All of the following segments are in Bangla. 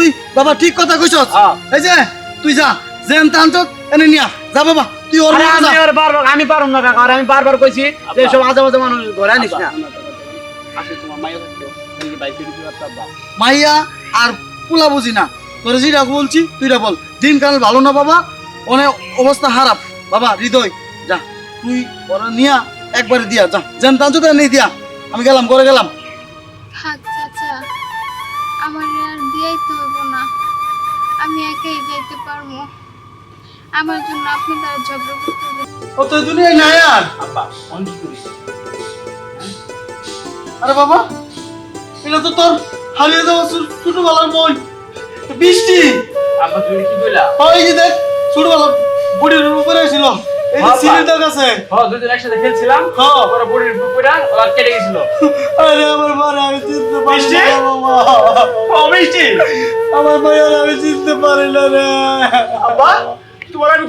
তুই? বাবা ঠিক কথা কইছস। হ্যাঁ। এই যে তুই যা জেন টানছ এনে নিয়া যা বাবা তুই ওর যা। আমি আর বারবার আমি পারুম না কাকা আর আমি বারবার কইছি যে সব আজে বাজে মানুষ ঘরে আনিস না। আসলে তোমার মাইয়া মাইয়া আর পোলা বুঝি না। তোর যেটা বলছি তুইটা বল। দিনকাল ভালো না বাবা? অনেক অবস্থা খারাপ। বাবা হৃদয় যা। তুই ওরা নিয়া একবারে দিয়া যা। জেন টানছ তো নেই দিয়া। আমি গেলাম করে গেলাম। থাক চাচা। আমার আর দিয়াইতে হইব না আমি একাই যাইতে পারব। আমার জন্য আপনি তারা ঝগড়া করতে ও তো দুনিয়ায় নাই আর। আব্বা অনেক করিস? আরে বাবা এটা তো তোর হারিয়ে যাওয়া ছোটবেলার বই বৃষ্টি। আব্বা তুই কি কইলা? ওই যে দেখ ছোটবেলা বুড়ির উপরে ছিল কাছে হ্যাঁ দুজন একসাথে খেলছিলাম। হ্যাঁ। ওরা বুড়ির পুকুরা ওরা কেটে গেছিল। আরে আমার মা আমি চিনতে পারি না বাবা মিষ্টি? আমার মায়ের আমি চিনতে পারি না রে। আব্বা তোমার আমি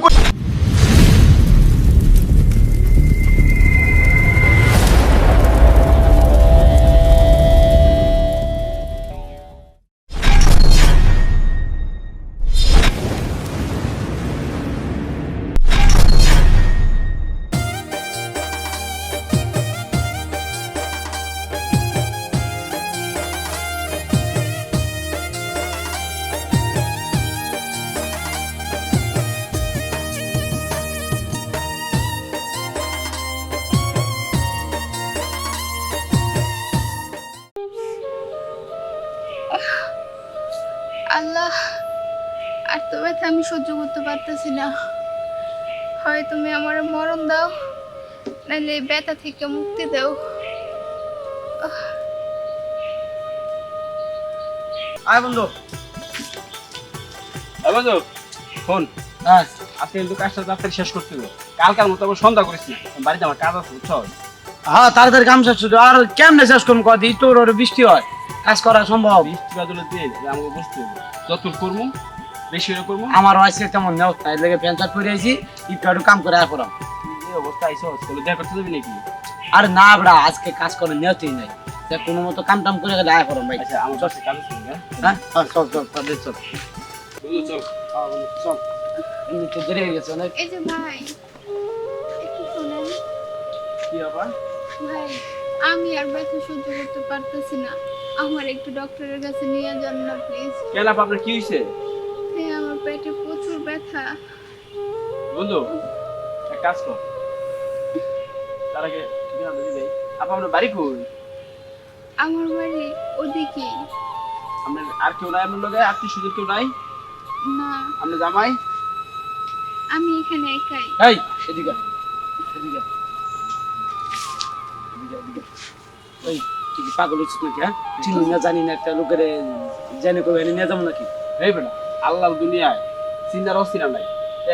আর তো ব্যথা আমি সহ্য করতে পারতেছি না। হয় তুমি আমার মরণ দাও নাহলে ব্যথা থেকে মুক্তি দাও। আয় বন্ধু। আব্বা তো ফোন। হ্যাঁ। আজকে কিন্তু কাজটা তাড়াতাড়ি শেষ করতে হবে। কালকার মতো আবার সন্ধ্যা করেছি। বাড়িতে আমার কাজ আছে বুঝছ? হ্যাঁ তাড়াতাড়ি কাম শেষ করতে। আর কেমনে শেষ করব কদি তোর বৃষ্টি হয়। কাজ করা সম্ভব। বৃষ্টি বাদলে দিয়ে আমাকে বুঝতে হবে। যত করব বেশি হলে করব? আমার হয়েছে তেমন নেও তাই লেগে প্যান্ট শার্ট পরে আইছি একটু কাম করে আসলাম এই অবস্থা আইসো তাহলে দেখা করতে যাবি নাকি? আর না বড়া আজকে কাজ করে নেওয়াতেই নাই। তা কোনো মতো কাম টাম করে গেলে আয় করম ভাই। আচ্ছা আমার কাছে কাজ হ্যাঁ? হ্যাঁ? চল চল চল চল। চল। এমনি তো দেরি হয়ে গেছে অনেক। এই যে ভাই শোনেন। কি আবার ভাই আমি আর ব্যথা সহ্য করতে পারতেছি না। আমার একটু ডক্টরের কাছে নিয়ে যান না প্লিজ কেন আপনার কি হয়েছে? হ্যাঁ পেটে প্রচুর ব্যথা। বন্ধু এক কাজ কর। তার আগে ঠিকানা আপা আপনার বাড়ি কই? আমার বাড়ি ওদিকে। আপনার আর কেউ নাই আপনার লগে? আত্মীয় স্বজন কেউ নাই? না। আপনার জামাই? আমি এখানে একাই। এই এদিকে এদিকে। ওই পাগল হচ্ছিস নাকি হ্যাঁ? চিনি না জানি না একটা লোকের জেনে কবে এনে নিয়ে যাব নাকি? এই বেটা। আল্লাহ দুনিয়ায় চিন্তার অস্থিরা নাই।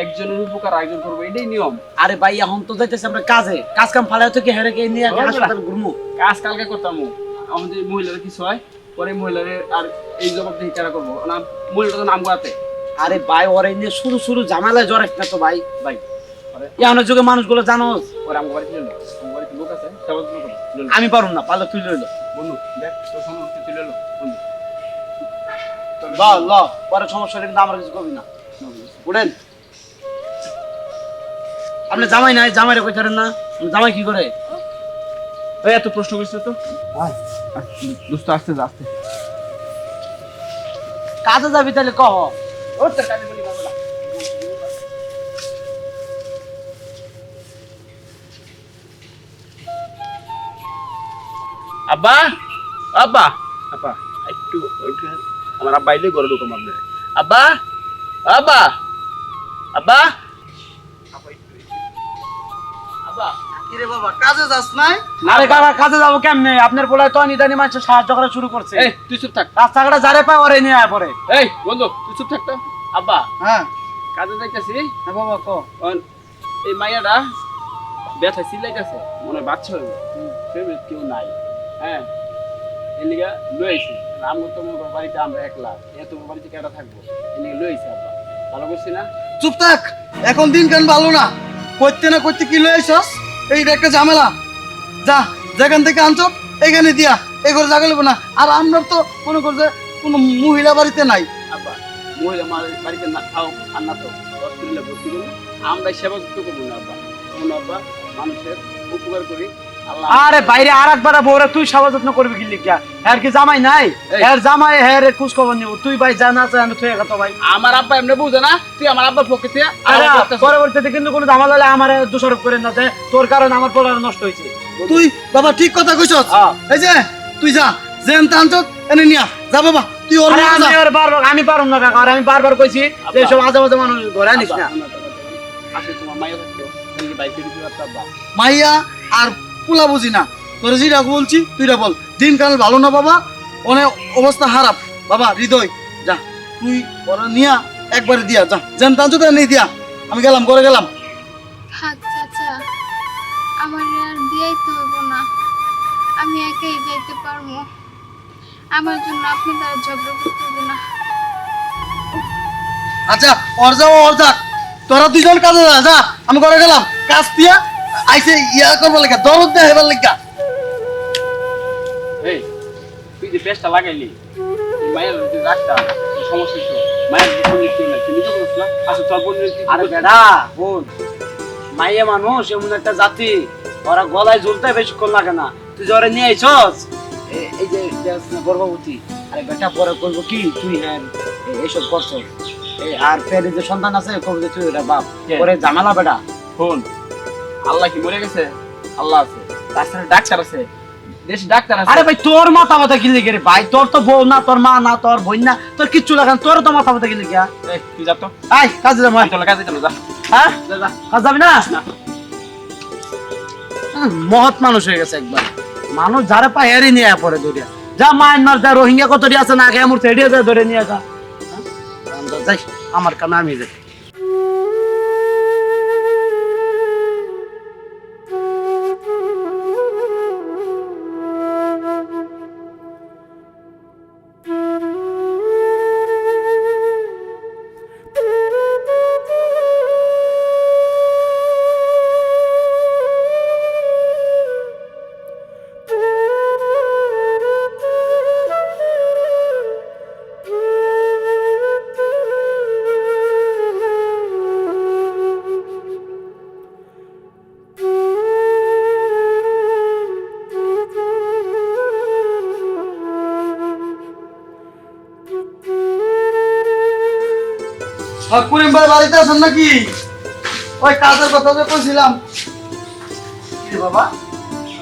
একজনের উপকার একজন করব এটাই নিয়ম। আরে ভাই এখন তো যাইতেছে আমরা কাজে। কাজ কাম ফালাই থেকে হেরে কে নিয়ে হাসপাতাল ঘুরমু? কাজ কালকে করতাম আমাদের মহিলারা কিছু হয় পরে মহিলারে আর এই জবাব দিয়ে কেনা করব? না মহিলাটা তো নাম গাতে আরে ভাই ওরে নিয়ে শুরু শুরু ঝামেলায় জড়াইস না তো ভাই। ভাই এখনের যুগে মানুষগুলো জানোস। পরে আমার বাড়িতে লোক আছে লইলো। আমি পারুম না পারলে তুই লইলো বন্ধু দেখ তোর সমস্ত তুই এলো বন্ধু। ল ল পরে সমস্যা হলে কিন্তু আমার কিছু করবি না। উঠেন। আপনি জামাই নাই জামাইরে কই না? জামাই কি করে? এই এত প্রশ্ন তো। দোস্ত আসতে যা আসতে। কাজে যাবি তাহলে কহ। আব্বা আব্বা। আব্বা একটু একটু আমার আব্বা এলে গড়ে ঢুকাম আপনার আব্বা আব্বা আব্বা। আব্বা। কিরে বাবা কাজে যাস নাই? আরে কাকা কাজে যাব কেমনে? আপনার বলায় তো নিদানি মানুষ সাহায্য করা শুরু করছে। তুই চুপ থাক। রাস্তাঘাটে যারে পায় ওরে নিয়ে আয় পরে। এই বন্ধু তুই চুপ থাক আব্বা হ্যাঁ। কাজে যাইতাছি। হ্যাঁ বাবা কো? এই মাইয়াটা ব্যথা সিলাইতেছে মনে বাচ্চা হইবে। কেউ নাই। হ্যাঁ। এর লিগা লই আইছি আমি তো মনে বাড়িতে আমরা একলা। এ তোমার বাড়িতে কেটা থাকব এর লিগা লই আইছি আব্বা। ভালো করছি না? চুপ থাক এখন দিন কান ভালো না। করতে না করতে কি লয়ে আইছস? এইটা একটা ঝামেলা। যা যেখান থেকে আনছ এখানে দিয়া। এ করে নেব না। আর আমরা তো মনে কর যে কোনো মহিলা বাড়িতে নাই। আব্বা মহিলা আমার বাড়িতে না খাও আর না তো হসপিটালে ভর্তি করব। আমরা সেবা করব না আব্বা। কোনো আব্বা মানুষের উপকার করি। আরে বাইরে আর একবার বউরে তুই সেবা যত্ন করবি কি লিখিয়া? এর কি জামাই নাই। এর জামাই হ্যাঁ রে খোঁজ খবর নিব। তুই ভাই জানা আছে আমি তুই একা তো ভাই। আমার আব্বা এমনি বুঝে না তুই আমার আব্বার পক্ষে থেকে আরে পরবর্তীতে কিন্তু কোনো ঝামেলা হলে আমার দোষারোপ করে না যে তোর কারণে আমার পোলার নষ্ট হয়েছে। তুই বাবা ঠিক কথা কইছস? হ্যাঁ। এই যে তুই যা জেন টানছ এনে নিয়া যা বাবা তুই ওর। আমি আর বারবার আমি পারুম না কাকা আর আমি বারবার কইছি যে সব আজে বাজে মানুষ ঘরে আনিস না। আসলে তোমার মাইয়া থাকতো। মাইয়া আর পোলা বুঝি না। তোর যেটা বলছি তুইটা বল। দিনকাল ভালো না বাবা? অনেক অবস্থা খারাপ। বাবা হৃদয় যা। তুই ওরা নিয়া একবারে দিয়া যা। টানছ তো এনে দিয়া। আমি গেলাম করে গেলাম। থাক চাচা। আমার আর দিয়াই তো হইব না। আমি একাই যাইতে পারব। আমার জন্য আপনি তারা ঝগড়া করতে না। আচ্ছা ওর যাও ওর যাক। তোরা দুজন কাজে যা যা। আমি করে গেলাম। কাজ দিয়া আইসে ইয়া করবার লেগা দরদ দেয়া হেবার লেগা। এই তুই যে পেস্টটা লাগাইলি মায়ের রাখতা সমস্যা তো মায়ের কেউ নাই নিজে বলছ না? আচ্ছা তোর বোনের আরে বেডা বোন মাইয়া মানুষ এমন একটা জাতি ওরা গলায় ঝুলতে বেশিক্ষণ লাগে না। তুই জ্বরে নিয়ে আইছস এই যে গর্ভবতী আরে বেটা পরে করব কি? তুই হ্যাঁ এইসব করছ এই আর পেটে যে সন্তান আছে করব যে তুই এটা বাপ পরে ঝামেলা বেটা। ফোন আল্লাহ কি মরে গেছে? আল্লাহ আছে। তাছাড়া ডাক্তার আছে। দেশ ডাক্তার আছে। আরে ভাই তোর মাথা ব্যথা কিনলে গে রে ভাই? তোর তো বউ না তোর মা না তোর বোন না তোর কিচ্ছু লাগে না তোর তো মাথা ব্যথা কিনলে গিয়া এই, তুই যা তো। আই কাজে যাব আয়। চলে কাজে চলো যা। হ্যাঁ? যা, যা। কাজ যাবি না? মহৎ মানুষ হয়ে গেছে একবার। মানুষ যারা পায় এরই নিয়ে পরে দৌড়িয়া। যা মায়ানমার যা রোহিঙ্গা কত আছে না আগে আমার সেডিয়ে যা ধরে নিয়ে যা। হ্যাঁ? যাই আমার কামে আমি যাই। করিম ভাই বাড়িতে আছেন নাকি ওই কাজের কথা যে কইছিলাম বাবা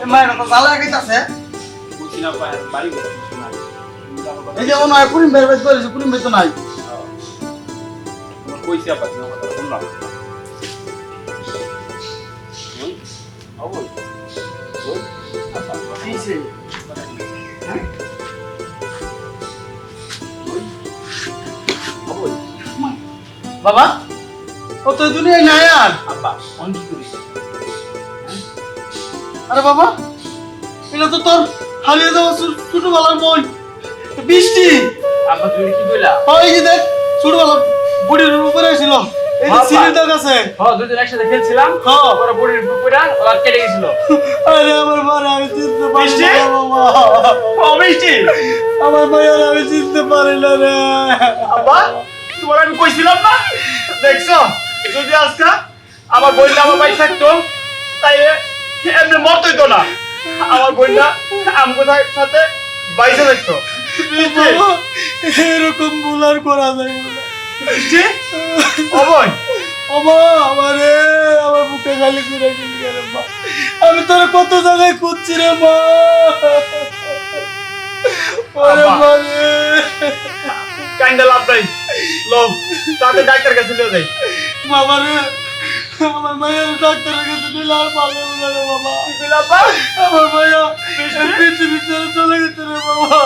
মায়ের কথা জ্বালা বাড়ি। এই যে মনে হয় করিম ভাই বাড়িতে করেছে করিম তো নাই কইছি শুনলাম হুম? বাবা? ও তো দুনিয়ায় নাই আর। আব্বা অন কি করিস আরে বাবা এটা তো তোর হারিয়ে যাওয়া ছোটবেলার বই। বৃষ্টি। আব্বা তুমি কি কইলা ওই যে দেখ ছোটবেলার বুড়ির উপরে ছিল। এই যে হ্যাঁ দুজন একসাথে খেলছিলাম। হ্যাঁ। ওরা বুড়ির পুকুরা ওরা কেটে গেছিল। আরে আমার মারে আমি চিনতে পারি না বাবা। ও বৃষ্টি? আমার মায়ের আমি চিনতে পারি না রে। আব্বা তোমার আমি কইছিলাম না? দেখছ? যদি আজকে আমার বইটা আমার ভাই থাকতো তাই এমনি মরতই তো না। আমার বইটা আমার সাথে বাইসে থাকতো। এরকম ভুল আর করা যায় অবয় আমারে আমার বুকে খালি করে গেলি রে মা? আমি তোর কত জায়গায় খুঁজছি রে। মা। কাইন্ডা লাভ নাই। লোক তাতে ডাক্তার কাছে নিয়ে যাই। বাবা রে আমার মায়ের ডাক্তারের কাছে দিলে আর ভালো হলো বাবা আমার মায়া পৃথিবী ছেড়ে চলে গেছে রে বাবা।